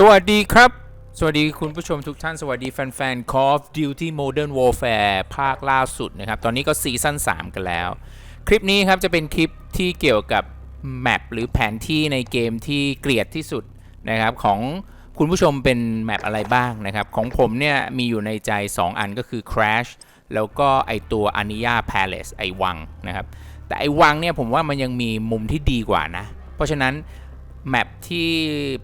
สวัสดีครับ สวัสดีคุณผู้ชมทุกท่าน สวัสดีแฟนๆ Call of Duty Modern Warfare ภาคล่าสุดนะครับ ตอนนี้ก็ซีซั่น3 กันแล้ว คลิปนี้ครับจะเป็นคลิปที่เกี่ยวกับแมปหรือแผนที่ในเกมที่เกลียดที่สุดนะครับ ของคุณผู้ชมเป็นแมปอะไรบ้างนะครับ ของผมเนี่ยมีอยู่ในใจ 2 อันก็คือ Crash แล้วก็ไอตัว a n i y a Palace ไอวังนะครับ แต่ไอวังเนี่ยผมว่ามันยังมีมุมที่ดีกว่านะ เพราะฉะนั้น แมปที่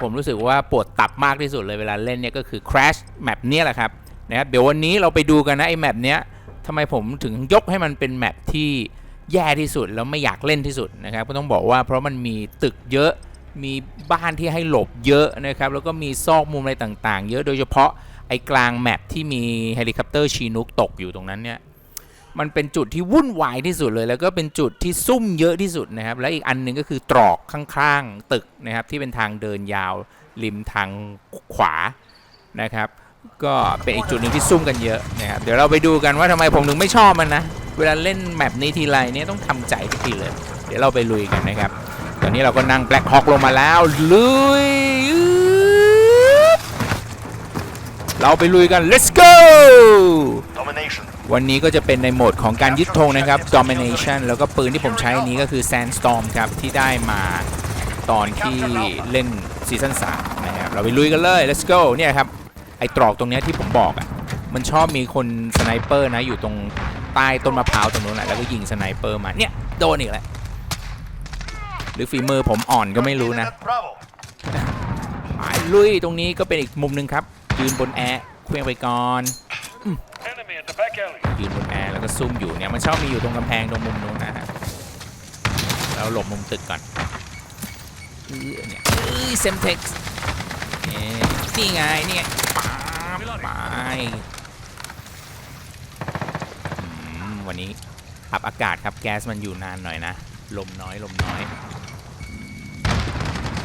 ผมรู้สึกว่าปวดตับมากที่สุดเลยเวลาเล่นเนี่ยก็คือ Crash แมปเนี้ยแหละครับนะครับเดี๋ยววันนี้เราไปดูกันนะไอแมปเนี้ยทำไมผมถึงยกให้มันเป็นแมปที่แย่ที่สุดแล้วไม่อยากเล่นที่สุดนะครับก็ต้องบอกว่าเพราะมันมีตึกเยอะมีบ้านที่ให้หลบเยอะนะครับแล้วก็มีซอกมุมอะไรต่างๆ เยอะโดยเฉพาะไอ้กลางแมปที่มีเฮลิคอปเตอร์ชีนุกตกอยู่ตรงนั้นเนี่ย มันเป็นจุดที่วุ่นวายที่สุดเลย แล้วก็เป็นจุดที่ซุ่มเยอะที่สุดนะครับ และอีกอันหนึ่งก็คือตรอกข้างๆตึกนะครับที่เป็นทางเดินยาวริมทางขวานะครับ ก็เป็นอีกจุดหนึ่งที่ซุ่มกันเยอะนะครับเดี๋ยวเราไปดูกันว่าทำไมผมถึงไม่ชอบมันนะ เวลาเล่นแมปนี้ทีไรเนี่ยต้องทำใจทุกทีเลย เดี๋ยวเราไปลุยกันนะครับ ตอนนี้เราก็นั่งแบล็คฮอ k ลงมาแล้วลุยเราไปลุยกัน let's go Domination. วันนี้ก็จะเป็นในโหมดของการยึดธงนะครับ domination แล้วก็ปืนที่ผมใช้นี้ก็คือ sandstorm ครับ ที่ได้มาตอนที่เล่นซีซั่น3นะครับ เราไปลุยกันเลย let's go เนี่ยครับ ไอตรอกตรงนี้ที่ผมบอกอะ่ะ มันชอบมีคนสไนเปอร์นะ อยู่ตรงใต้ต้นมะพร้าวตรงนู้นแหละแล้วก็ยิงสไนเปอร์มา เนี่ย โดนอีกแล้วหรือฝีมือผมอ่อนก็ไม่รู้นะไปลุยตรงนี้ก็เป็นอีกมุมหนึ่งครับยืนบนแอร์เคลื่องไปก่อน ยืนบนแอร์แล้วก็ซุ่มอยู่เนี่ยมันชอบมีอยู่ตรงกำแพงตรงมุมนู้นนะฮะเราหลบมุมตึกก่อนเออเนี่ยเอ้ยเซมเท็กซ์นี่ไงนี่ไงป๊าบไปวันนี้อับอากาศครับแก๊สมันอยู่นานหน่อยนะ ลมน้อยลมน้อย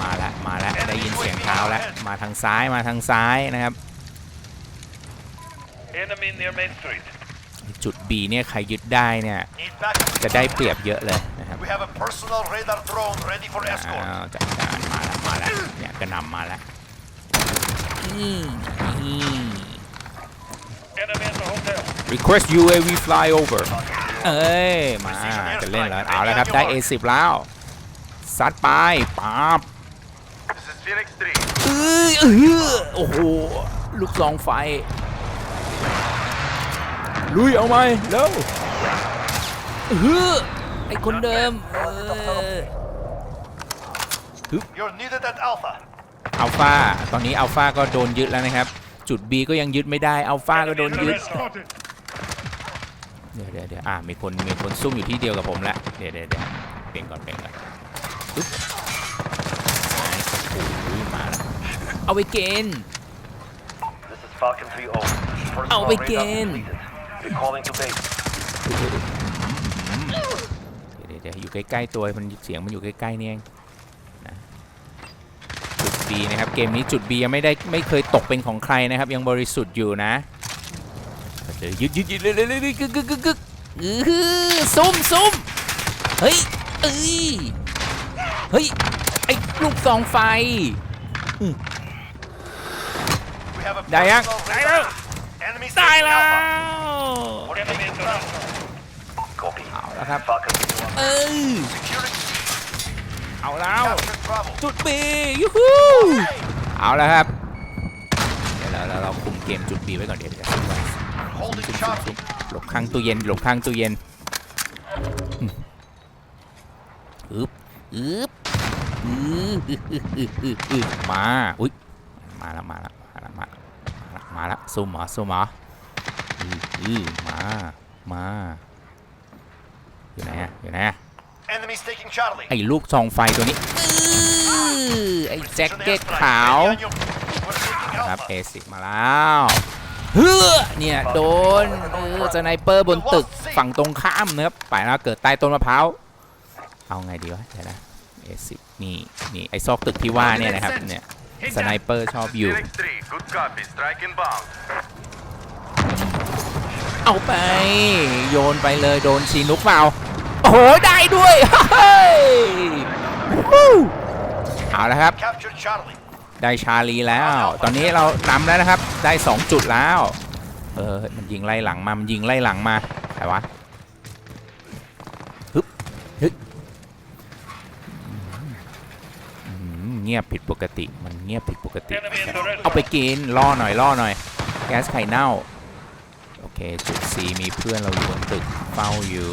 มาแล้วมาแล้วได้ยินเสียงเท้าแล้วมาทางซ้ายมาทางซ้ายนะครับ Enemy near Main Street. จุด B เนี่ยใครยึดได้เนี่ย Need backup. จะได้เปรียบเยอะเลยนะครับ We have a personal radar drone ready for escort. อ้าวจัดการมาแล้วมาแล้วเนี่ยกระหนำมาแล้วนี่นี่ Enemy at the hotel. request UAV flyover เอ้ย มาจะเล่นแล้วเอาแล้วครับ ได้ A10 แล้วซัดไปป๊าบ This is Phoenix 3. เอ้ยเออโอ้โห ลูกซองไฟ ลุยเอาไหมเร็วเออไอคนเดิมเออ You're needed at Alpha. อัลฟาตอนนี้อัลฟาก็โดนยึดแล้วนะครับ จุด B ก็ยังยึดไม่ได้อัลฟาก็โดนยึดเดี๋ยวเดี๋ยวเดี๋ยวอ่ามีคนมีคนซุ่มอยู่ที่เดียวกับผมแล้วเดี๋ยวเดี๋ยวเดี๋ยวเปลี่ยนก่อนเปลี่ยนก่อนปึ๊บไหนโอ้ยมาแล้วเอาไปเกณฑ์ This is Falcon 3-0. Personal Oh, radar again. completed. Recalling to base. เดี๋ยวเดี๋ยวอยู่ใกล้ๆตัวมันเสียงมันอยู่ใกล้ๆนี่เองนะจุด B นะครับ เกมนี้จุด B ยังไม่ได้ไม่เคยตกเป็นของใครนะครับ ยังบริสุทธิ์อยู่นะเดี๋ยวยึดยึดยึดเลยเลยเลยกึกกึกกึกกึกอื้ออซุ่มซุ่มเฮ้ยเอ้ยเฮ้ยไอ้ลูกซองไฟ We have a Đại ác. ตายแล้วเอาแล้วครับเออเอาแล้วจุดบียูฮูเอาแล้วครับเดี๋ยวเราเราคุมเกมจุดบีไว้ก่อนเดี๋ยวจะหลบข้างตู้เย็นหลบข้างตู้เย็นอึบอึบอึบมา อุ๊ยมาละมาละมาละมาละมาละซุ่มเหรอซุ่มเหรอ อืออือมา มา อยู่ไหนอะอยู่ไหนอะ Enemies taking Charlie. ไอ้ลูกซองไฟตัวนี้อื้อไอ้แจ็คเก็ตขาว Ready on your- We're taking ครับ Alpha. เอซิมาแล้วเฮ้อเนี่ย โดนเออสไนเปอร์บนตึกฝั่งตรงข้ามนะครับไปแล้วเกิดใต้ต้นมะพร้าวเอาไงดีวะเดี๋ยวนะเอซินี่นี่ไอ้ซอกตึกที่ว่าเนี่ยนะครับเนี่ยสไนเปอร์ชอบอยู่ เอาไป โยนไปเลยโดนชีนุกเปล่าโอ้โหได้ด้วยเฮ้ยเอาละครับ ได้ชาลีแล้ว ตอนนี้เรานำแล้วนะครับ ได้ 2 จุดแล้ว เออมันยิงไล่หลังมา มันยิงไล่หลังมาใครวะฮึบฮึบเงียบผิดปกติ มันเงียบผิดปกติ เอาไปกินล่อหน่อยล่อหน่อย แก๊สไข่เน่า เคจุด C มีเพื่อนเราอยู่บนตึกเฝ้าอยู่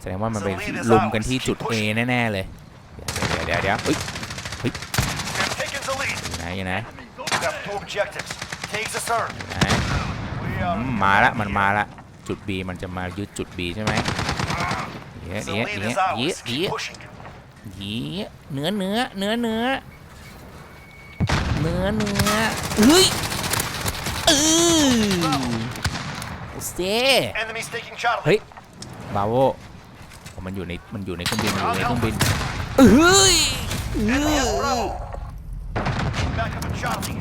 แสดงว่ามันไปลุมกันที่จุด A แน่ๆเลย เดี๋ยวเดี๋ยวเดี๋ยวเฮ้ย They're taking the lead. อยู่ไหนอยู่ไหนอยู่ไหนมาละมันมาละจุด B มันจะมายึดจุด B ใช่ไหมเยอะ the เยอะ lead เย is อะเยอะเย Keep อะเยเนื้อเนื้อเนื้อเนื้อเนื้อเนื้อเฮ้ยเออ เซ Enemies taking Charlie. เฮ้ยบาโวมันอยู่ในมันอยู่ในเครื่องบินมันอยู่ในเครื่องบินเฮ้ยเอ Enemy has อ Bravo. Back up at Charlie.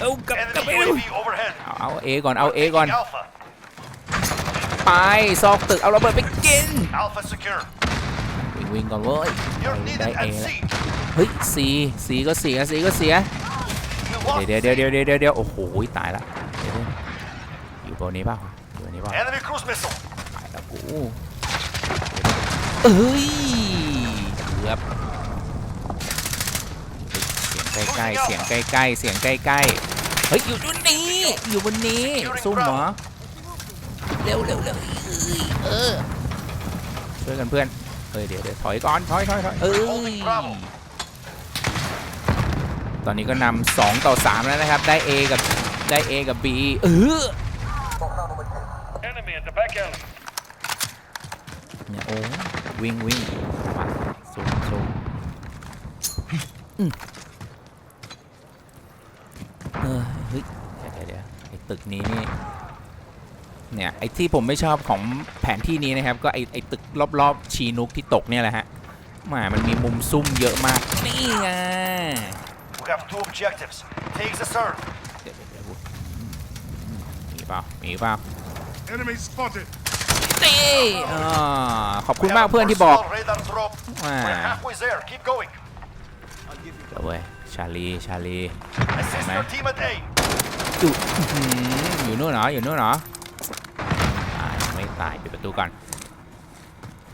เอากลับกลับ Enemy ไปเร็ว UAV overhead. เอาเอาเอก่อนเอาเอก่อน Taking Alpha. ไปซอกตึกเอาระเบิดไปกิน Alpha secure. วิ่งวิ่งก่อนเว้ย You're ได้ needed เอ at แล้ว sea. เฮ้ยสีสีก็เสียสีก็เสีย We lost เดี๋ยวเดี๋ยว C. เดี๋ยวเดี๋ยวเดี๋ยวเดี๋ยวโอ้โหตายละเดี๋ยวอยู่บนนี้เปล่าอยู่บ นนี้เปล่า Enemy cruise missile. ตายแล้วกูเอ้ยเกือบเสียงใกล้ๆเสียงใกล้ๆเสียงใกล้ๆเฮ้ยอยู่บนนี้อยู่บนนี้ซุ่มเหรอเร็วเร็วเร็วเออช่วยกันเพื่อนเฮ้ยเดี๋ยวเดี๋ยวถอยก่อนถอยถอยถอยเอ้ยตอนนี้ก็นำ2ต่อ3แล้วนะครับ ได้ A กับได้ A กับ B เออ Enemy in the back alley. เนี่ยโอ้วิ่งวิ่งมาซูมซูมอืมเออเฮ้ยเดี๋ยวเดี๋ยวเดี๋ยวไอ้ตึกนี้นี่เนี่ยไอ้ที่ผมไม่ชอบของแผนที่นี้นะครับ ก็ไอ้ไอ้ตึกรอบๆชีนุกที่ตกเนี่ยแหละฮะแหมามันมีมุมซุ่มเยอะมากนี่ไง We have two objectives. Take the third. เดี๋ยวเดี๋ยวเดี๋ยวอืมอืมมีเปล่ามีเปล่า Enemy spotted. นี่อ่าขอบคุณ We มาก have เพื่อนที่บอก personal radar drop. อ่า We're halfway there. Keep going. เดี๋ยวเว้ยชาลีชาลี Assist man. your team at A. อยู่อื้อหืออยู่นู่นเหรออยู่นู่นเหรอตายไม่ตายปิดประตูก่อน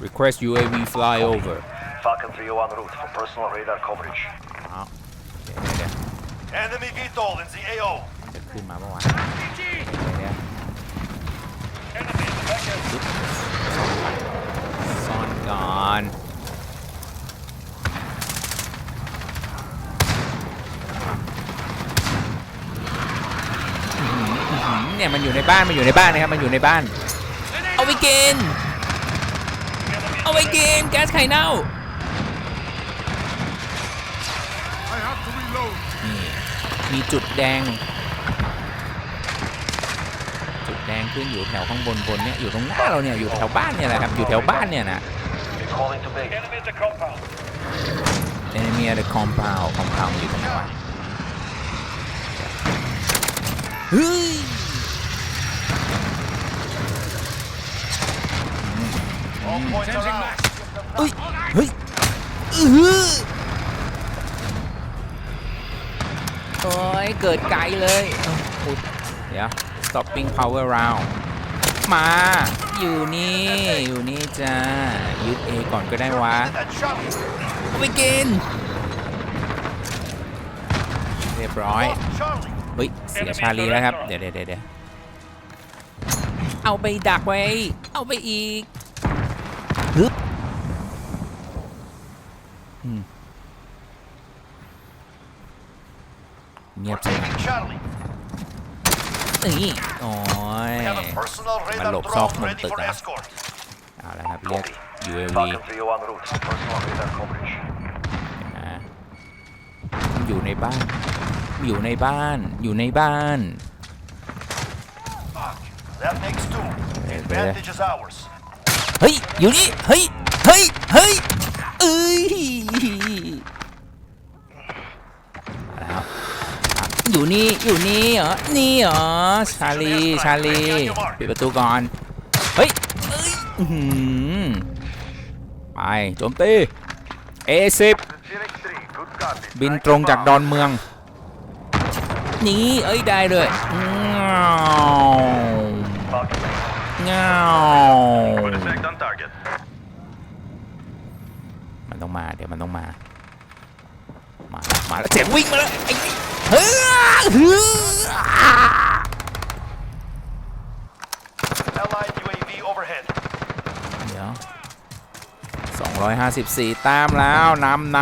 request UAV fly over Falcon 301 route for personal radar coverage. อ้าวเดี๋ยวเดี๋ยว Enemy VTOL in the AO. เดี๋ยวขึ้นมาเมื่อวานเดี๋ยว Enemy in the back alley. ซ่อนก่อนเนี่ยมันอยู่ในบ้านมันอยู่ในบ้านนะครับมันอยู่ในบ้าน เอาไปกินเอาไปกินแก๊สไข่เน่านี่มีจุดแดง แดงขึ้นอยู่แถวข้างบนบนเนี่ยอยู่ตรงหน้าเราเนี่ยอยู่แถวบ้านเนี่ยแหละครับอยู่แถวบ้านเนี่ยนะ We're calling to base. Enemy at the compound compound อยู่ตรงไหนวะเฮ้ยเฮ้ยเฮ้ยโอ้ยเกิดไกลเลยเอ้าอุ๊ยเดี๋ยว stopping power round มา อยู่นี่ อยู่นี่จ้า ยึด A ก่อนก็ได้วะเอาไปกิน เรียบร้อย เฮ้ย เสียชาลีแล้วครับ เดี๋ยวเดี๋ยวเดี๋ยวเอาไปดักไว้ เอาไปอีกฮึบเงียบ We're จัง taking Charlie. นี่โอ้ย We have a personal radar Malok drone soft ready for muntik, ah. escort. เอาละครับเรียก UAV Falcon 301 route for personal radar coverage. นะอยู่ในบ้าน อยู่ในบ้าน อยู่ในบ้าน That makes two. Okay, Advantage is ours. เฮ้ย อยู่นี่ เฮ้ย เฮ้ย เฮ้ยเอ้ยเอาแล้ว อยู่นี่อยู่นี่เหรอนี่เหรอชาลีชาลีปิดประตูก่อนเฮ้ยไปโจมตี A10 Phoenix 3, good copy. บินตรงจากดอนเมือง นี่เอ้ยได้เลยง้าวง้าวมันต้องมาเดี๋ยวมันต้องมา มาแล้วมาแล้วเสียงวิ่งมาแล้วไอ้นี่เฮ้ยเฮ้ย Allied UAV overhead. เดี๋ยว254 ตามแล้วนำน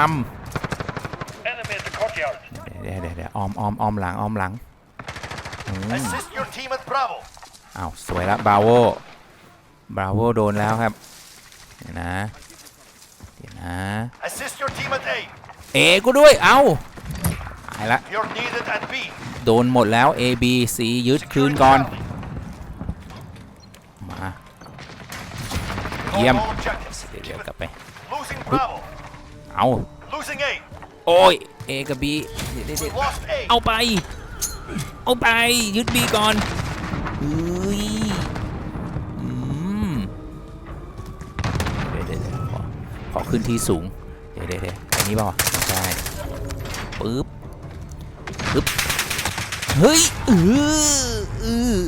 Enemy at the courtyard. ำเดี๋ยวเดี๋ยวเดี๋ยวออมออมออมหลังออมหลังอืม Assist your team at Bravo. อ้าวสวยละบราโวบราโวโดนแล้วครับ เดี๋ยวนะ เดี๋ยวนะ Assist your team at A. เอกูด้วย เอ้าตายละ You're needed at B. โดนหมดแล้ว A B C ยึดคืนก่อน มา Hold Yem. all objectives. เดี๋ยวเดี๋ยว Keep กลั it. บไป Losing Bravo. เอา Losing A. โอ้ย A กับ B เดี๋ยวเดี๋ยวเดี๋ยว Lost A. เอาไป เอาไป ยึด B ก่อนเฮ้ยอืมเดี๋ยวเดี๋ยวเดี๋ยวขอขอขึ้นที่สูง เดี๋ยวเดี๋ยวเดี๋ยวอันนี้เปล่าวะไม่ใช่ ปึ๊บปึ๊บเฮ้ยเออเออ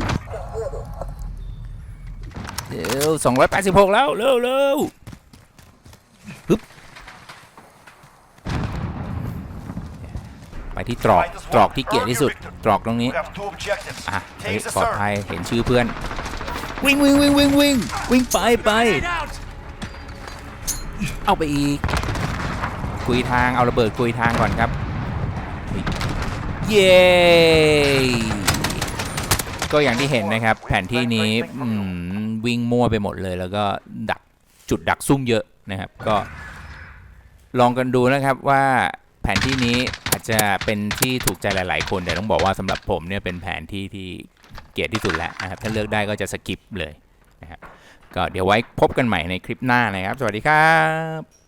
เดี๋ยวสองร้อยแปดสิบหกแล้ว เร็วเร็วปึ๊บไปที่ตรอกตรอกที่เกลียดที่สุด ตรอกตรงนี้ อะเฮ้ยปลอดภัยเห็นชื่อเพื่อน วิ่งวิ่งวิ่งวิ่งวิ่งวิ่งไปไปเอาไปอีก กุยทางเอาระเบิดกุยทางก่อนครับ เย้ก็อย่างที่เห็นนะครับ แผนที่นี้วิ่งมั่วไปหมดเลย แล้วก็ดักจุดดักซุ่มเยอะนะครับ ก็ลองกันดูนะครับว่าแผนที่นี้อาจจะเป็นที่ถูกใจหลาย ๆ คน แต่ต้องบอกว่าสำหรับผมเนี่ยเป็นแผนที่ที่เกลียดที่สุดแล้วนะครับ ถ้าเลือกได้ก็จะสกิปเลยนะครับก็เดี๋ยวไว้พบกันใหม่ในคลิปหน้านะครับ สวัสดีครับ